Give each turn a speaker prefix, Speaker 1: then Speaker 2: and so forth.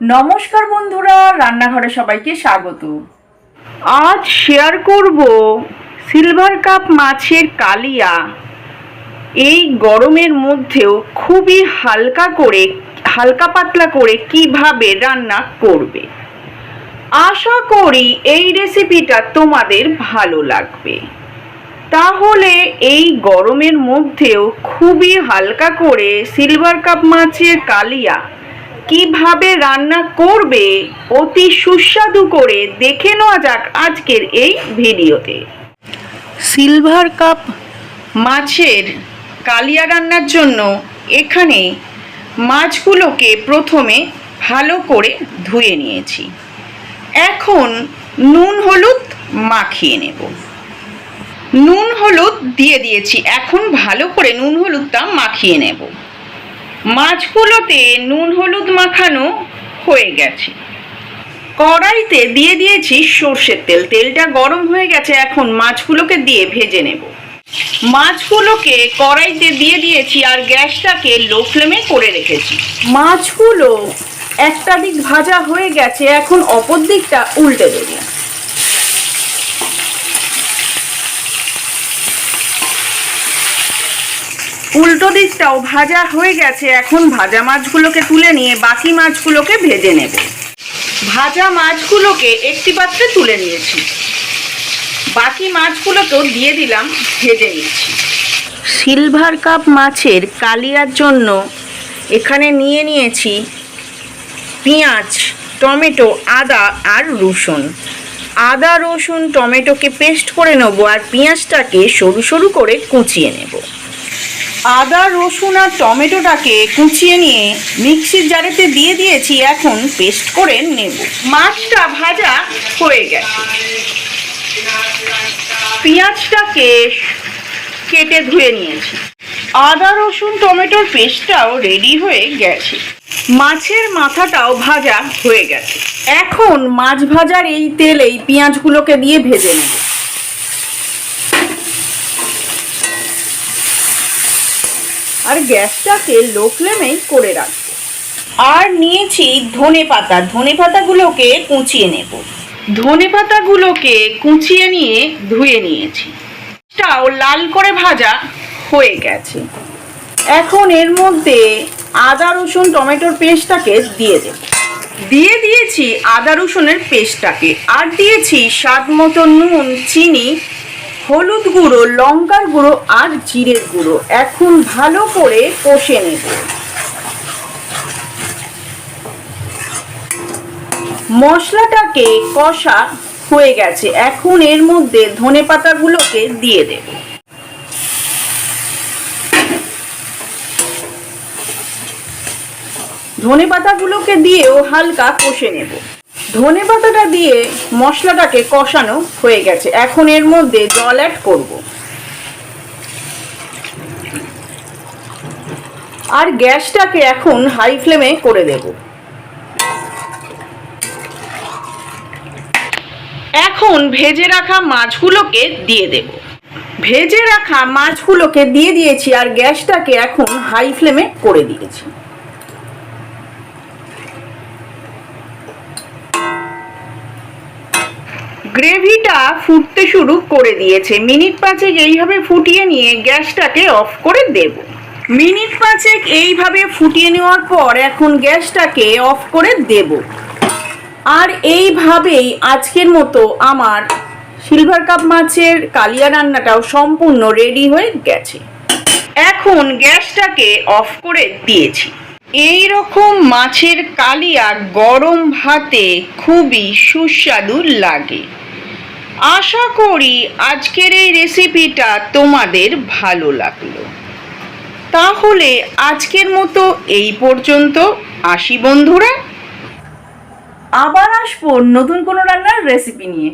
Speaker 1: নমস্কার বন্ধুরা, রান্নাঘরে সবাইকে স্বাগত। আজ শেয়ার করব সিলভার কাপ মাছের কালিয়া। এই গরমের মধ্যেও খুবই হালকা করে, হালকা পাতলা করে কীভাবে রান্না করবে? আশা করি এই রেসিপিটা তোমাদের ভালো লাগবে। তাহলে এই গরমের মধ্যেও খুবই হালকা করে সিলভার কাপ মাছের কালিয়া কীভাবে রান্না করবে? অতি সুস্বাদু করে দেখে নেওয়া যাক আজকের এই ভিডিওতে। সিলভার কাপ মাছের কালিয়া রান্নার জন্য এখানে মাছগুলোকে প্রথমে ভালো করে ধুয়ে নিয়েছি। এখন নুন হলুদ মাখিয়ে নেব। নুন হলুদ দিয়ে দিয়েছি। এখন ভালো করে নুন হলুদটা মাখিয়ে নেব। মাছগুলোতে নুন হলুদ মাখানো হয়ে গেছে। কড়াইতে দিয়ে দিয়েছি সর্ষের তেল। তেলটা গরম হয়ে গেছে, এখন মাছগুলোকে দিয়ে ভেজে নেব। মাছগুলোকে কড়াইতে দিয়ে দিয়েছি আর গ্যাসটাকে লো ফ্লেমে করে রেখেছি। মাছগুলো একটা দিক ভাজা হয়ে গেছে, এখন অপর দিকটা উল্টে দেবো। উল্টো দিকটাও ভাজা হয়ে গেছে। এখন ভাজা মাছগুলোকে তুলে নিয়ে বাকি মাছগুলোকে ভেজে নেব। ভাজা মাছগুলোকে একটি পাত্রে তুলে নিয়েছি। বাকি মাছগুলোকেও দিয়ে দিলাম, ভেজে নিচ্ছি। সিলভার কাপ মাছের কালিয়ার জন্য এখানে নিয়ে নিয়েছি পেঁয়াজ, টমেটো, আদা আর রসুন। আদা, রসুন, টমেটোকে পেস্ট করে নেব আর পেঁয়াজটাকে সরু সরু করে কুচিয়ে নেব। আদা, রসুন আর টমেটোটাকে কুচিয়ে নিয়ে মিক্সির জারেতে দিয়ে দিয়েছি, এখন পেস্ট করে নেব। মাছটা ভাজা হয়ে গেছে। পেঁয়াজটাকে কেটে ধুয়ে নিয়েছি। আদা, রসুন, টমেটোর পেস্টটাও রেডি হয়ে গেছে। মাছের মাথাটাও ভাজা হয়ে গেছে। এখন মাছ ভাজার এই তেলেই পেঁয়াজগুলোকে দিয়ে ভেজে নেব। আর গ্যাসটাকে লো ফ্লেমেই করে রাখব। আর নিয়েছি ধনে পাতা। ধনে পাতাগুলোকে কুচিয়ে নেব। ধনে পাতাগুলোকে কুচিয়ে নিয়ে ধুয়ে নিয়েছি। টাও লাল করে ভাজা হয়ে গেছে। এখন এর মধ্যে আদা, রসুন, টমেটোর পেস্টটাকে দিয়ে দেব। দিয়ে দিয়েছি আদা, রসুনের পেস্টটাকে। আর দিয়েছি স্বাদ মতো নুন, চিনি হলুদ গুঁড়ো, লঙ্কার গুঁড়ো আর জিরের গুঁড়ো। এখন ভালো করে কষে নেব। মশলাটাকে কষা হয়ে গেছে। এখন এর মধ্যে ধনে পাতাগুলোকে দিয়ে দেব। ধনে পাতাগুলোকে দিয়েও হালকা কষে নেব। ধনে পাতাটা দিয়ে মশলাটাকে কষানো হয়ে গেছে। এখন এর মধ্যে জল অ্যাড করব। আর গ্যাসটাকে এখন হাই ফ্লেমে করে দেব। এখন ভেজে রাখা মাছগুলোকে দিয়ে দেব। ভেজে রাখা মাছগুলোকে দিয়ে দিয়েছি আর গ্যাসটাকে এখন হাই ফ্লেমে করে দিয়েছি। গ্রেভিটা ফুটতে শুরু করে দিয়েছে। মিনিট পাঁচেক এইভাবে ফুটিয়ে নিয়ে গ্যাসটাকে অফ করে দেব। মিনিট পাঁচেক এইভাবে ফুটিয়ে নেওয়ার পর এখন গ্যাসটাকে অফ করে দেব। আর এইভাবেই আজকের মতো আমার সিলভার কাপ মাছের কালিয়া রান্নাটাও সম্পূর্ণ রেডি হয়ে গেছে। এখন গ্যাসটাকে অফ করে দিয়েছি। এই রকম মাছের কালিয়া গরম ভাতে খুবই সুস্বাদু লাগে। আশা করি আজকের এই রেসিপিটা তোমাদের ভালো লাগল। তাহলে আজকের মতো এই পর্যন্ত আসি বন্ধুরা। আবার আসব নতুন কোনো রান্নার রেসিপি নিয়ে।